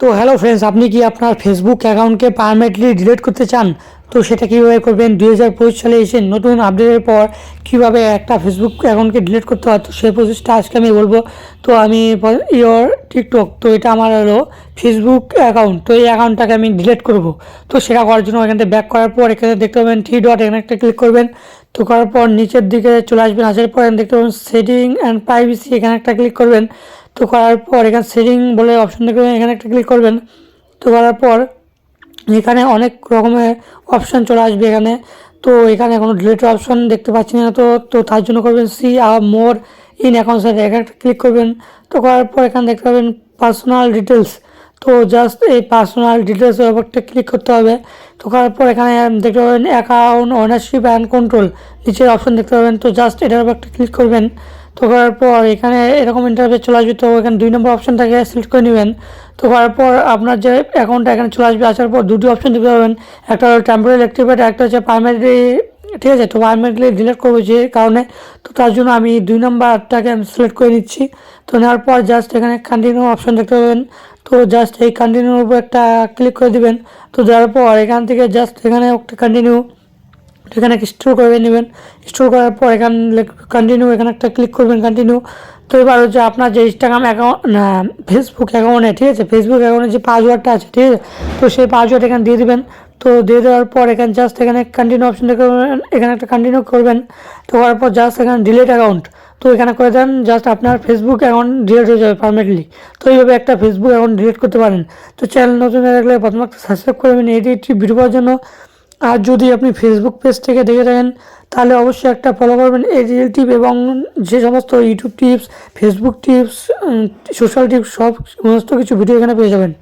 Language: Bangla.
তো হ্যালো ফ্রেন্ডস আপনি কি আপনার ফেসবুক অ্যাকাউন্টকে পারমানেন্টলি ডিলিট করতে চান? তো সেটা কীভাবে করবেন? দুই হাজার পঁচিশ সালে এসে নতুন আপডেটের পর কীভাবে একটা ফেসবুক অ্যাকাউন্টকে ডিলিট করতে হয়? তো সেই প্রসেসটা আজকে আমি বলব। তো আমি ইয়োর টিকটক তো এটা আমার হলো ফেসবুক অ্যাকাউন্ট তো এই অ্যাকাউন্টটাকে আমি ডিলিট করব। তো সেটা করার জন্য এখান থেকে ব্যাক করার পর এখানে দেখতে পাবেন থ্রি ডট এখানে একটা ক্লিক করবেন। তো করার পর নিচের দিকে চলে আসবেন, আসার পর দেখতে পাবেন সেটিং অ্যান্ড প্রাইভেসি এখানে একটা ক্লিক করবেন। তো করার পর এখানে সেটিং বলে অপশন দেখতে পাবেন এখানে একটা ক্লিক করবেন। তো করার পর এখানে অনেক রকমের অপশান চলে আসবে এখানে। তো এখানে কোনো ডিলেটের অপশন দেখতে পাচ্ছি না তো তো তার জন্য করবেন সি আর মোর ইন অ্যাকাউন্ট এখানে একটা ক্লিক করবেন। তো করার পর এখানে দেখতে পাবেন পার্সোনাল ডিটেলস তো জাস্ট এই পার্সোনাল ডিটেলস ব্যাপারটা ক্লিক করতে হবে। তো করার পর এখানে দেখতে পাবেন অ্যাকাউন্ট ওনারশিপ অ্যান্ড কন্ট্রোল নিচের অপশন দেখতে পাবেন। তো জাস্ট এটার ব্যাপারটা ক্লিক করবেন। তো করার পর এখানে এরকম ইন্টারভিউ চলে আসবে। তো এখানে দুই নম্বর অপশনটাকে সিলেক্ট করে নেবেন। তো করার পর আপনার যে অ্যাকাউন্টটা এখানে চলে আসবে, আসার পর দুটি অপশন দেখতে পাবেন। একটা হলো টেম্পোরারি অ্যাক্টিভেট একটা হচ্ছে প্রাইমারি ঠিক আছে, তো প্রাইমারিলি ডিলিট করব যে কারণে। তো তার জন্য আমি দুই নম্বরটাকে আমি সিলেক্ট করে নিচ্ছি। তো নেওয়ার পর জাস্ট এখানে কন্টিনিউ অপশন দেখতে পাবেন। তো জাস্ট এই কন্টিনিউর উপর একটা ক্লিক করে দিবেন। তো দেওয়ার পর এখান থেকে জাস্ট এখানে একটা কন্টিনিউ এখানে স্টোর করে নেবেন। স্টোর করার পর এখানে কন্টিনিউ এখানে একটা ক্লিক করবেন কন্টিনিউ তো এবার হচ্ছে আপনার যে ইনস্টাগ্রাম অ্যাকাউন্ট ফেসবুক অ্যাকাউন্টে ঠিক আছে? ফেসবুক অ্যাকাউন্টে যে পাসওয়ার্ডটা আছে, ঠিক আছে? তো সেই পাসওয়ার্ড এখানে দিয়ে দেবেন। তো দিয়ে দেওয়ার পর এখানে জাস্ট এখানে কন্টিনিউ অপশন করবেন, এখানে একটা কন্টিনিউ করবেন, তো করার পর জাস্ট এখানে ডিলেট অ্যাকাউন্ট তো এখানে করে দেন জাস্ট আপনার ফেসবুক অ্যাকাউন্ট ডিলিট হয়ে যাবে পারমানেন্টলি তো এইভাবে একটা ফেসবুক অ্যাকাউন্ট ডিলিট করতে পারেন। তো চ্যানেল নতুন হয়ে থাকলে প্রথমে একটা সাবস্ক্রাইব করবেন এটি একটি ভিডিও পাওয়ার জন্য। আর যদি আপনি ফেসবুক পেজ থেকে দেখে থাকেন, তাহলে অবশ্যই একটা ফলো করবেন, এই রিল টিপ এবং যে সমস্ত YouTube tips Facebook tips social tips সব সমস্ত কিছু ভিডিও এখানে পেয়ে যাবেন।